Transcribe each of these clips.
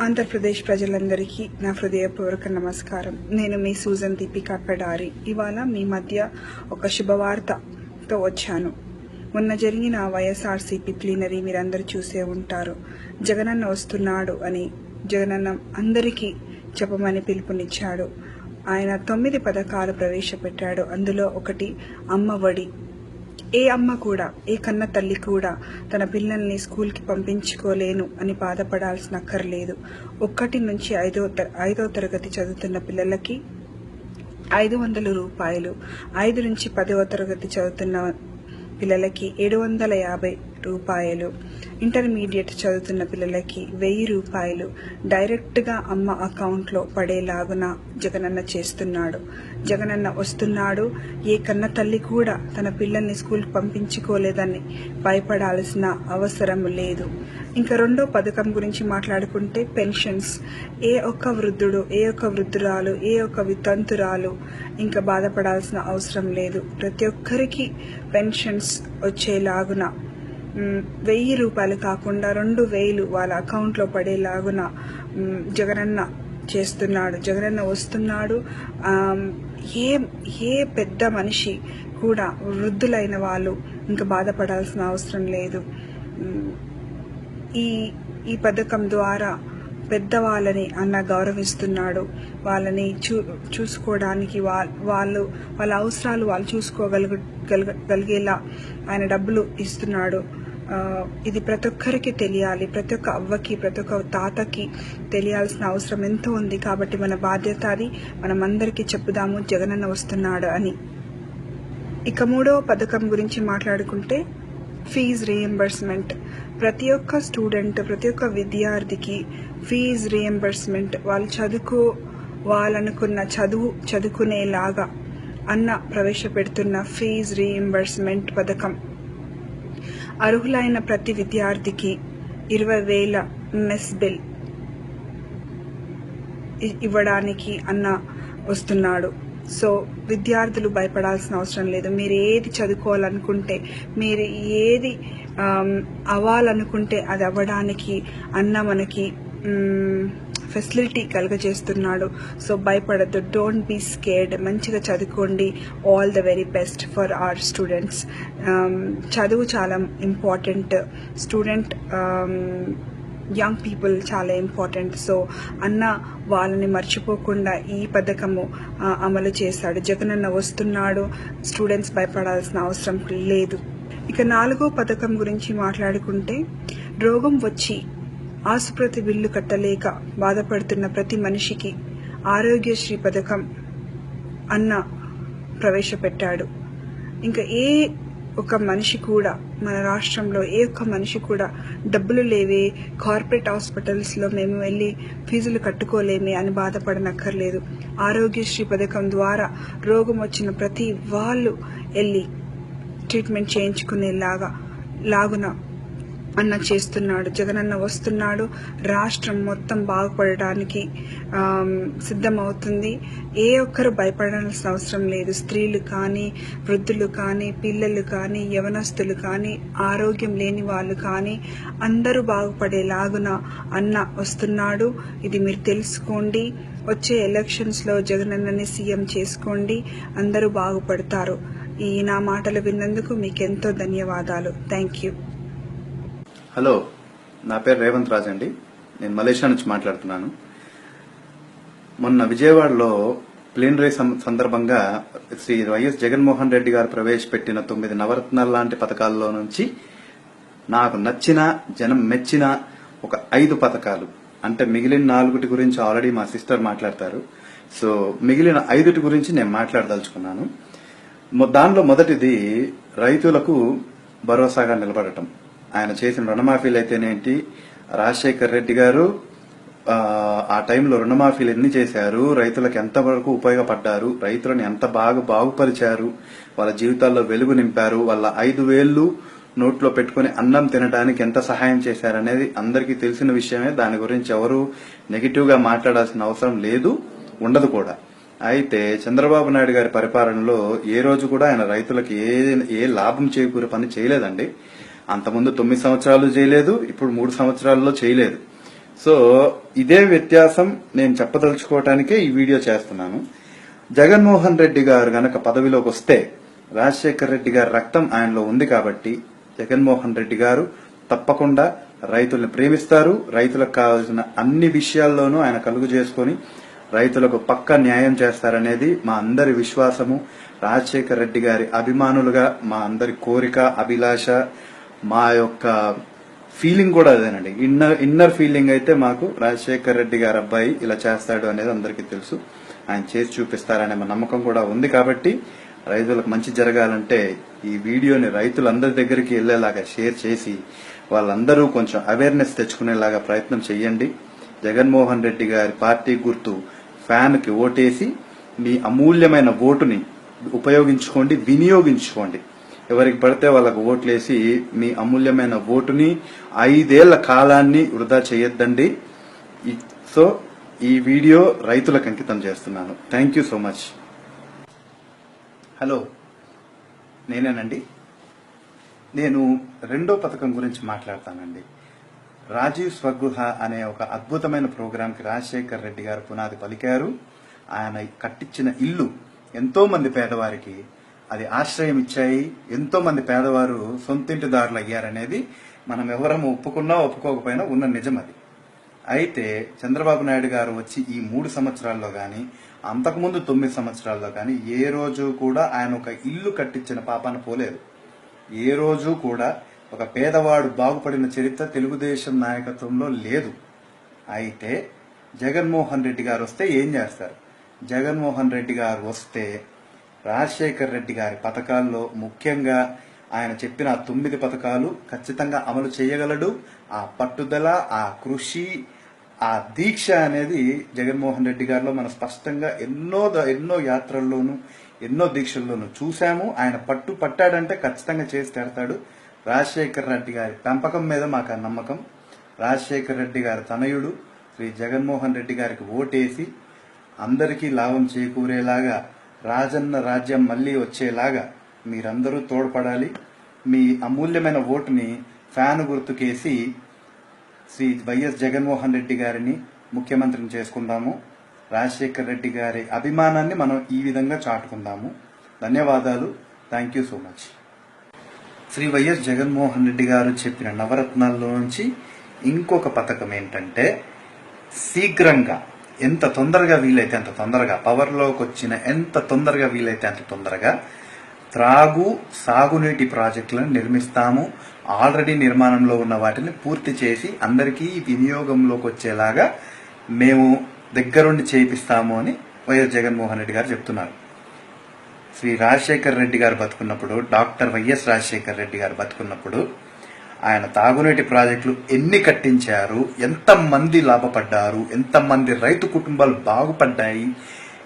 ఆంధ్రప్రదేశ్ ప్రజలందరికీ నా హృదయపూర్వక నమస్కారం. నేను మీ సూజన్ దీపికా పెడారి. ఇవాళ మీ మధ్య ఒక శుభవార్తతో వచ్చాను. మొన్న జరిగిన వైఎస్ఆర్సీపీ ప్లీనరీ మీరందరూ చూసే ఉంటారు. జగనన్న వస్తున్నాడు అని జగనన్న అందరికీ చెప్పమని పిలుపునిచ్చాడు. ఆయన తొమ్మిది పథకాలు ప్రవేశపెట్టాడు. అందులో ఒకటి అమ్మ ఒడి. ఏ అమ్మ కూడా ఏ కన్న తల్లి కూడా తన పిల్లల్ని స్కూల్కి పంపించుకోలేను అని బాధపడాల్సిన అక్కర్లేదు. ఒక్కటి నుంచి ఐదో ఐదో తరగతి చదువుతున్న పిల్లలకి ఐదు వందల రూపాయలు ఐదు నుంచి పదవ తరగతి చదువుతున్న పిల్లలకి ఏడు వందల యాభై రూపాయలు. ఇంటర్మీడియట్ చదువుతున్న పిల్లలకి వెయ్యి రూపాయలు. డైరెక్ట్గా అమ్మ అకౌంట్లో పడేలాగున జగనన్న చేస్తున్నాడు. జగనన్న వస్తున్నాడు. ఏ కన్న తల్లి కూడా తన పిల్లల్ని స్కూల్కి పంపించుకోలేదని భయపడాల్సిన అవసరం లేదు. ఇంకా రెండో పథకం గురించి మాట్లాడుకుంటే పెన్షన్స్. ఏ ఒక్క వృద్ధుడు ఏ ఒక్క వృద్ధురాలు ఏ ఒక్క వితంతురాలు ఇంకా బాధపడాల్సిన అవసరం లేదు. ప్రతి ఒక్కరికి పెన్షన్స్ వచ్చేలాగున వెయ్యి రూపాయలు కాకుండా రెండు వేలు వాళ్ళ అకౌంట్లో పడేలాగున జగనన్న చేస్తున్నాడు జగనన్న వస్తున్నాడు. ఏ ఏ పెద్ద మనిషి కూడా వృద్ధులైన వాళ్ళు ఇంకా బాధపడాల్సిన అవసరం లేదు. ఈ ఈ పథకం ద్వారా పెద్దవాళ్ళని అన్న గౌరవిస్తున్నాడు. వాళ్ళని చూ చూసుకోవడానికి వా- వాళ్ళు వాళ్ళ అవసరాలు వాళ్ళు చూసుకోగలుగు గలిగేలా ఆయన డబ్బులు ఇస్తున్నాడు. ఇది ప్రతి ఒక్కరికి తెలియాలి ప్రతి ఒక్క అవ్వకి ప్రతి ఒక్క తాతకి తెలియాల్సిన అవసరం ఎంతో ఉంది కాబట్టి మన బాధ్యత అది మనం అందరికీ చెప్పుదాము జగనన్న వస్తున్నాడు అని. ఇక మూడవ పథకం గురించి మాట్లాడుకుంటే ఫీజ్ రియంబర్స్మెంట్. ప్రతి ఒక్క స్టూడెంట్ ప్రతి ఒక్క విద్యార్థికి ఫీజ్ రియంబర్స్మెంట్ వాళ్ళు చదువుకో వాళ్ళనుకున్న చదువు చదువుకునేలాగా అన్న ప్రవేశపెడుతున్న ఫీజ్ రీఎంబర్స్మెంట్ పథకం. అర్హులైన ప్రతి విద్యార్థికి ఇరవై వేల మెస్ బిల్ ఇవ్వడానికి అన్న వస్తున్నాడు. సో విద్యార్థులు భయపడాల్సిన అవసరం లేదు. మీరు ఏది చదువుకోవాలనుకుంటే మీరు ఏది అవ్వాలనుకుంటే అది అవ్వడానికి అన్న మనకి ఫెసిలిటీ కలుగజేస్తున్నాడు. సో భయపడద్దు డోంట్ బీ స్కేర్డ్ మంచిగా చదువుకోండి. All the very best for our students చదువు చాలా ఇంపార్టెంట్ స్టూడెంట్ యంగ్ పీపుల్ చాలా ఇంపార్టెంట్ సో అన్న వాళ్ళని మర్చిపోకుండా ఈ పథకము అమలు చేశాడు. జగనన్న వస్తున్నాడు. స్టూడెంట్స్ భయపడాల్సిన అవసరం లేదు. ఇక నాలుగో పథకం గురించి మాట్లాడుకుంటే రోగం వచ్చి ఆసుపత్రి బిల్లు కట్టలేక బాధపడుతున్న ప్రతి మనిషికి ఆరోగ్యశ్రీ పథకం అన్న ప్రవేశపెట్టాడు. ఇంకా ఏ ఒక మనిషి కూడా మన రాష్ట్రంలో ఏ ఒక్క మనిషి కూడా డబ్బులు లేవే కార్పొరేట్ హాస్పిటల్స్లో మేము వెళ్ళి ఫీజులు కట్టుకోలేమే అని బాధపడనక్కర్లేదు. ఆరోగ్యశ్రీ పథకం ద్వారా రోగం వచ్చిన ప్రతి వాళ్ళు వెళ్ళి ట్రీట్మెంట్ చేయించుకునేలాగా లాగున అన్న చేస్తున్నాడు జగనన్న వస్తున్నాడు రాష్ట్రం మొత్తం బాగుపడడానికి సిద్ధమవుతుంది. ఏ ఒక్కరు భయపడాల్సిన అవసరం లేదు. స్త్రీలు కానీ వృద్ధులు కానీ పిల్లలు కానీ యవనస్తులు కానీ ఆరోగ్యం లేని వాళ్ళు కానీ అందరూ బాగుపడేలాగున అన్న వస్తున్నాడు. ఇది మీరు తెలుసుకోండి. వచ్చే ఎలక్షన్స్లో జగనన్నని సీఎం చేసుకోండి. అందరూ బాగుపడతారు. ఈ నా మాటలు విన్నందుకు మీకు ఎంతో ధన్యవాదాలు. Thank you. హలో నా పేరు రేవంత్ రాజ్ అండి. నేను మలేషియా నుంచి మాట్లాడుతున్నాను. మొన్న విజయవాడలో ప్లీనరీ సందర్భంగా శ్రీ వైఎస్ జగన్మోహన్ రెడ్డి గారు ప్రవేశపెట్టిన తొమ్మిది నవరత్నాలు లాంటి పథకాల్లో నుంచి నాకు నచ్చిన జనం మెచ్చిన ఒక ఐదు పథకాలు. అంటే మిగిలిన నాలుగుటి గురించి ఆల్రెడీ మా సిస్టర్ మాట్లాడతారు. సో మిగిలిన ఐదుటి గురించి నేను మాట్లాడదలుచుకున్నాను. దానిలో మొదటిది రైతులకు భరోసాగా నిలబడటం. ఆయన చేసిన రుణమాఫీలు అయితేనేంటి రాజశేఖర్ రెడ్డి గారు ఆ, టైంలో రుణమాఫీలు ఎన్ని చేశారు? రైతులకు ఎంతవరకు ఉపయోగపడ్డారు? రైతులను ఎంత బాగా బాగుపరిచారు? వాళ్ళ జీవితాల్లో వెలుగు నింపారు? వాళ్ళ ఐదు వేళ్ళు నోట్లో పెట్టుకుని అన్నం తినడానికి ఎంత సహాయం చేశారనేది అందరికీ తెలిసిన విషయమే. దాని గురించి ఎవరు నెగిటివ్గా మాట్లాడాల్సిన అవసరం లేదు ఉండదు కూడా. అయితే చంద్రబాబు నాయుడు గారి పరిపాలనలో ఏ రోజు కూడా ఆయన రైతులకు ఏ ఏ లాభం చేకూరే పని చేయలేదండి. అంతకుముందు తొమ్మిది సంవత్సరాలు చేయలేదు ఇప్పుడు మూడు సంవత్సరాల్లో చేయలేదు. సో ఇదే వ్యత్యాసం నేను చెప్పదలుచుకోవటానికే ఈ వీడియో చేస్తున్నాను. జగన్మోహన్ రెడ్డి గారు గనక పదవిలోకి వస్తే రాజశేఖర్ రెడ్డి గారి రక్తం ఆయనలో ఉంది కాబట్టి జగన్మోహన్ రెడ్డి గారు తప్పకుండా రైతులను ప్రేమిస్తారు. రైతులకు కావాల్సిన అన్ని విషయాల్లోనూ ఆయన కలుగు చేసుకుని రైతులకు పక్క న్యాయం చేస్తారనేది మా అందరి విశ్వాసము. రాజశేఖర్ రెడ్డి గారి అభిమానులుగా మా అందరి కోరిక అభిలాష మా యొక్క ఫీలింగ్ కూడా అదేనండి. ఇన్నర్ ఇన్నర్ ఫీలింగ్ అయితే మాకు రాజశేఖర్ రెడ్డి గారు అబ్బాయి ఇలా చేస్తాడు అనేది అందరికీ తెలుసు. ఆయన చేసి చూపిస్తారనే మా నమ్మకం కూడా ఉంది కాబట్టి రైతులకు మంచి జరగాలంటే ఈ వీడియోని రైతులందరి దగ్గరికి వెళ్ళేలాగా షేర్ చేసి వాళ్ళందరూ కొంచెం అవేర్నెస్ తెచ్చుకునేలాగా ప్రయత్నం చేయండి జగన్మోహన్ రెడ్డి గారి పార్టీ గుర్తు ఫ్యాన్కి ఓటేసి మీ అమూల్యమైన ఓటుని ఉపయోగించుకోండి వినియోగించుకోండి. ఎవరికి పడితే వాళ్ళకు ఓట్లేసి మీ అమూల్యమైన ఓటుని ఐదేళ్ళ కాలాన్ని వృధా చేయొద్దండి. సో ఈ వీడియో రైతులకు అంకితం చేస్తున్నాను. Thank you so much hello నేనేనండి. నేను రెండో పథకం గురించి మాట్లాడతానండి. రాజీవ్ స్వగృహ అనే ఒక అద్భుతమైన ప్రోగ్రాంకి రాజశేఖర్ రెడ్డి గారు పునాది పలికారు. ఆయన కట్టించిన ఇల్లు ఎంతో మంది పేదవారికి అది ఆశ్రయం ఇచ్చాయి. ఎంతో మంది పేదవారు సొంతింటిదారులు అయ్యారనేది మనం ఎవరము ఒప్పుకున్నా ఒప్పుకోకపోయినా ఉన్న నిజం అది. అయితే చంద్రబాబు నాయుడు గారు వచ్చి ఈ మూడు సంవత్సరాల్లో కానీ అంతకుముందు తొమ్మిది సంవత్సరాల్లో కానీ ఏ రోజు కూడా ఆయన ఒక ఇల్లు కట్టించిన పాపాన పోలేదు. ఏ రోజు కూడా ఒక పేదవాడు బాగుపడిన చరిత్ర తెలుగుదేశం నాయకత్వంలో లేదు. అయితే జగన్మోహన్ రెడ్డి గారు వస్తే ఏం చేస్తారు? జగన్మోహన్ రెడ్డి గారు వస్తే రాజశేఖర్ రెడ్డి గారి పథకాల్లో ముఖ్యంగా ఆయన చెప్పిన తొమ్మిది పథకాలు ఖచ్చితంగా అమలు చేయగలడు. ఆ పట్టుదల ఆ కృషి ఆ దీక్ష అనేది జగన్మోహన్ రెడ్డి గారిలో మనం స్పష్టంగా ఎన్నో ఎన్నో యాత్రల్లోనూ ఎన్నో దీక్షల్లోనూ చూశాము. ఆయన పట్టు పట్టాడంటే ఖచ్చితంగా చేసి తెడతాడు రాజశేఖర్ రెడ్డి గారి పెంపకం మీద మాకు ఆ నమ్మకం. రాజశేఖర్ రెడ్డి గారి తనయుడు. శ్రీ జగన్మోహన్ రెడ్డి గారికి ఓటేసి అందరికీ లాభం చేకూరేలాగా రాజన్న రాజ్యం మళ్ళీ వచ్చేలాగా మీరందరూ తోడ్పడాలి. మీ అమూల్యమైన ఓటుని ఫ్యాన్ గుర్తుకేసి శ్రీ వైఎస్ జగన్మోహన్ రెడ్డి గారిని ముఖ్యమంత్రిని చేసుకుందాము. రాజశేఖర్ రెడ్డి గారి అభిమానాన్ని మనం ఈ విధంగా చాటుకుందాము. ధన్యవాదాలు. Thank you so much Shri YS Jaganmohan Reddy గారు చెప్పిన నవరత్నాల్లో నుంచి ఇంకొక పథకం ఏంటంటే శీఘ్రంగా ఎంత తొందరగా వీలైతే అంత తొందరగా పవర్లోకి వచ్చిన ఎంత తొందరగా వీలైతే అంత తొందరగా త్రాగు సాగునీటి ప్రాజెక్టులను నిర్మిస్తాము. ఆల్రెడీ నిర్మాణంలో ఉన్న వాటిని పూర్తి చేసి అందరికీ వినియోగంలోకి వచ్చేలాగా మేము దగ్గరుండి చేయిస్తాము అని వైఎస్ జగన్మోహన్ రెడ్డి గారు చెప్తున్నారు. శ్రీ రాజశేఖర్ రెడ్డి గారు బతుకున్నప్పుడు డాక్టర్ వైఎస్ రాజశేఖర్ రెడ్డి గారు బతుకున్నప్పుడు ఆయన తాగునీటి ప్రాజెక్టులు ఎన్ని కట్టించారు? ఎంతమంది లాభపడ్డారు? ఎంతమంది రైతు కుటుంబాలు బాగుపడ్డాయి?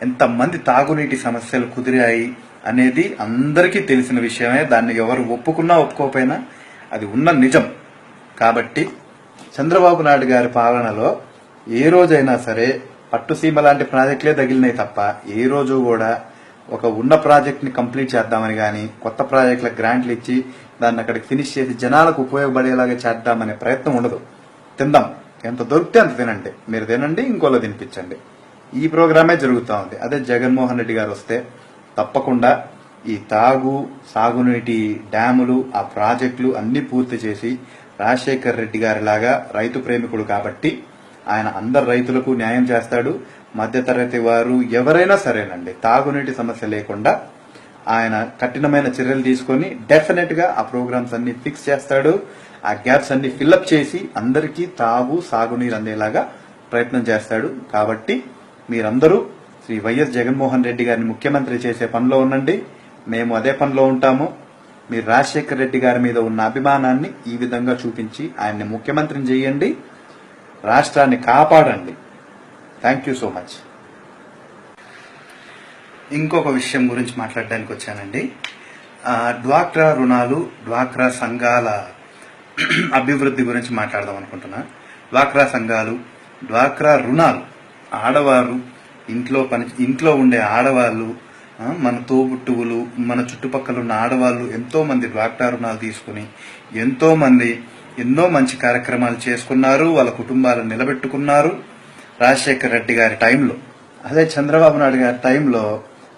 ఎంతమంది తాగునీటి సమస్యలు కుదిరాయి? అనేది అందరికీ తెలిసిన విషయమే. దాన్ని ఎవరు ఒప్పుకున్నా ఒప్పుకోకపోయినా అది ఉన్న నిజం. కాబట్టి చంద్రబాబు నాయుడు గారి పాలనలో ఏ రోజైనా సరే పట్టుసీమ లాంటి ప్రాజెక్టులే తగిలినాయి తప్ప ఏ రోజు కూడా ఒక ఉన్న ప్రాజెక్ట్ని కంప్లీట్ చేద్దామని కానీ కొత్త ప్రాజెక్టులకు గ్రాంట్లు ఇచ్చి దాన్ని అక్కడికి ఫినిష్ చేసి జనాలకు ఉపయోగపడేలాగా చేద్దామనే ప్రయత్నం ఉండదు. తిందాం. ఎంత దొరికితే అంత తినండి. మీరు తినండి ఇంకోలో తినిపించండి. ఈ ప్రోగ్రామే జరుగుతూ ఉంది. అదే జగన్మోహన్ రెడ్డి గారు వస్తే తప్పకుండా ఈ తాగు సాగునీటి డ్యాములు ఆ ప్రాజెక్టులు అన్ని పూర్తి చేసి రాజశేఖర్ రెడ్డి గారిలాగా రైతు ప్రేమికుడు కాబట్టి ఆయన అందరు రైతులకు న్యాయం చేస్తాడు. మధ్యతరగతి వారు ఎవరైనా సరేనండి. తాగునీటి సమస్య లేకుండా ఆయన కఠినమైన చర్యలు తీసుకొని డెఫినెట్గా ఆ ప్రోగ్రామ్స్ అన్ని ఫిక్స్ చేస్తాడు. ఆ గ్యాప్స్ అన్ని ఫిల్అప్ చేసి అందరికీ తాగు సాగునీరు అందేలాగా ప్రయత్నం చేస్తాడు. కాబట్టి మీరందరూ శ్రీ వైఎస్ జగన్మోహన్ రెడ్డి గారిని ముఖ్యమంత్రి చేసే పనిలో ఉండండి. మేము అదే పనిలో ఉంటాము. మీరు రాజశేఖర్ రెడ్డి గారి మీద ఉన్న అభిమానాన్ని ఈ విధంగా చూపించి ఆయన్ని ముఖ్యమంత్రిని చేయండి. రాష్ట్రాన్ని కాపాడండి. థ్యాంక్ యూ సో మచ్ ఇంకొక విషయం గురించి మాట్లాడడానికి వచ్చానండి. డ్వాక్రా రుణాలు డ్వాక్రా సంఘాల అభివృద్ధి గురించి మాట్లాడదాం అనుకుంటున్నా. డ్వాక్రా సంఘాలు డ్వాక్రా రుణాలు. ఆడవారు ఇంట్లో పని ఇంట్లో ఉండే ఆడవాళ్ళు మన తోబుట్టువులు మన చుట్టుపక్కల ఉన్న ఆడవాళ్ళు ఎంతో మంది డ్వాక్రా రుణాలు తీసుకుని ఎంతో మంది ఎన్నో మంచి కార్యక్రమాలు చేసుకున్నారు వాళ్ళ కుటుంబాలను నిలబెట్టుకున్నారు. రాజశేఖర రెడ్డి గారి టైంలో అదే చంద్రబాబు నాయుడు గారి టైంలో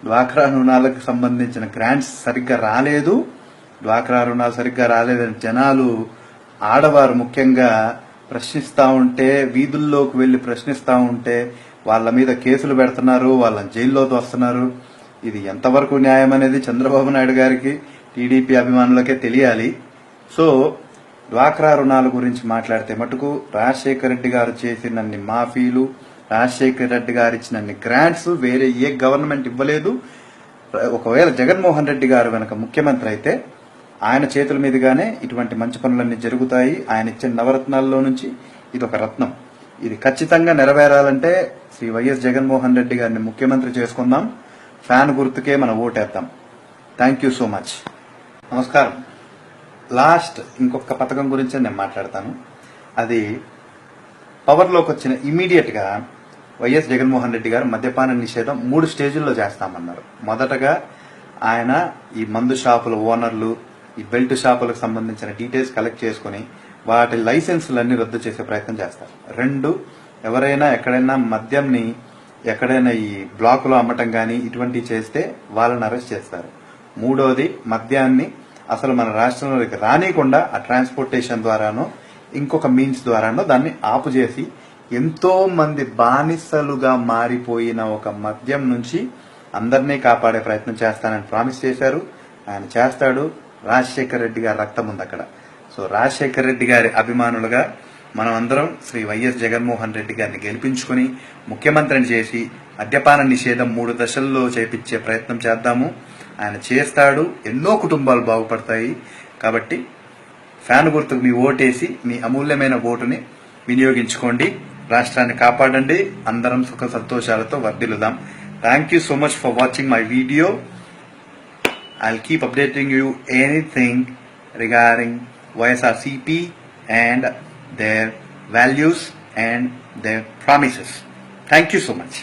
డ్వాక్రా రుణాలకు సంబంధించిన గ్రాంట్స్ సరిగ్గా రాలేదు. డ్వాక్రా రుణాలు సరిగ్గా రాలేదని జనాలు ఆడవారు ముఖ్యంగా ప్రశ్నిస్తూ ఉంటే వీధుల్లోకి వెళ్ళి ప్రశ్నిస్తూ ఉంటే వాళ్ళ మీద కేసులు పెడుతున్నారు వాళ్ళని జైల్లో తోస్తున్నారు ఇది ఎంతవరకు న్యాయం అనేది చంద్రబాబు నాయుడు గారికి టీడీపీ అభిమానులకే తెలియాలి. సో డ్వాక్రా రుణాల గురించి మాట్లాడితే మటుకు రాజశేఖర రెడ్డి గారు చేసినన్ని మాఫీలు రాజశేఖర్ రెడ్డి గారు ఇచ్చినన్ని గ్రాంట్స్ వేరే ఏ గవర్నమెంట్ ఇవ్వలేదు. ఒకవేళ జగన్మోహన్ రెడ్డి గారు కనుక ముఖ్యమంత్రి అయితే ఆయన చేతుల మీదుగానే ఇటువంటి మంచి పనులన్నీ జరుగుతాయి. ఆయన ఇచ్చిన నవరత్నాల్లో నుంచి ఇది ఒక రత్నం. ఇది ఖచ్చితంగా నెరవేరాలంటే శ్రీ వైఎస్ జగన్మోహన్ రెడ్డి గారిని ముఖ్యమంత్రి చేసుకుందాం. ఫ్యాన్ గుర్తుకే మనం ఓటేద్దాం. థ్యాంక్ యూ సో మచ్ నమస్కారం. లాస్ట్ ఇంకొక పథకం గురించి నేను మాట్లాడతాను. అది పవర్లోకి వచ్చిన ఇమీడియట్గా వైఎస్ జగన్మోహన్ రెడ్డి గారు మద్యపాన నిషేధం మూడు స్టేజుల్లో చేస్తామన్నారు. మొదటగా ఆయన ఈ మందు షాపుల ఓనర్లు ఈ బెల్ట్ షాపులకు సంబంధించిన డీటెయిల్స్ కలెక్ట్ చేసుకుని వాటి లైసెన్సులన్నీ రద్దు చేసే ప్రయత్నం చేస్తారు. రెండు ఎవరైనా ఎక్కడైనా మద్యంని ఎక్కడైనా ఈ బ్లాకులో అమ్మటం కానీ ఇటువంటివి చేస్తే వాళ్ళని అరెస్ట్ చేస్తారు. మూడోది మద్యాన్ని అసలు మన రాష్ట్రంలోకి రానియకుండా ఆ ట్రాన్స్పోర్టేషన్ ద్వారానో ఇంకొక మీన్స్ ద్వారానో దాన్ని ఆపు చేసి ఎంతో మంది బానిసలుగా మారిపోయిన ఒక మద్యం నుంచి అందరినీ కాపాడే ప్రయత్నం చేస్తానని ప్రామిస్ చేశారు. ఆయన చేస్తాడు. రాజశేఖర్ రెడ్డి గారి రక్తం ఉంది అక్కడ. సో రాజశేఖర్ రెడ్డి గారి అభిమానులుగా మనం అందరం శ్రీ వైఎస్ జగన్మోహన్ రెడ్డి గారిని గెలిపించుకుని ముఖ్యమంత్రిని చేసి మద్యపాన నిషేధం మూడు దశల్లో చేపించే ప్రయత్నం చేద్దాము. ఆయన చేస్తాడు. ఎన్నో కుటుంబాలు బాగుపడతాయి. కాబట్టి ఫ్యాన్ గుర్తుకు మీ ఓటేసి మీ అమూల్యమైన ఓటుని వినియోగించుకోండి. రాష్ట్రాన్ని కాపాడండి. అందరం సుఖ సంతోషాలతో వర్దిలుదాం thank you so much for watching my video I keep updating you anything regarding YSR CP and their values and their promises thank you so much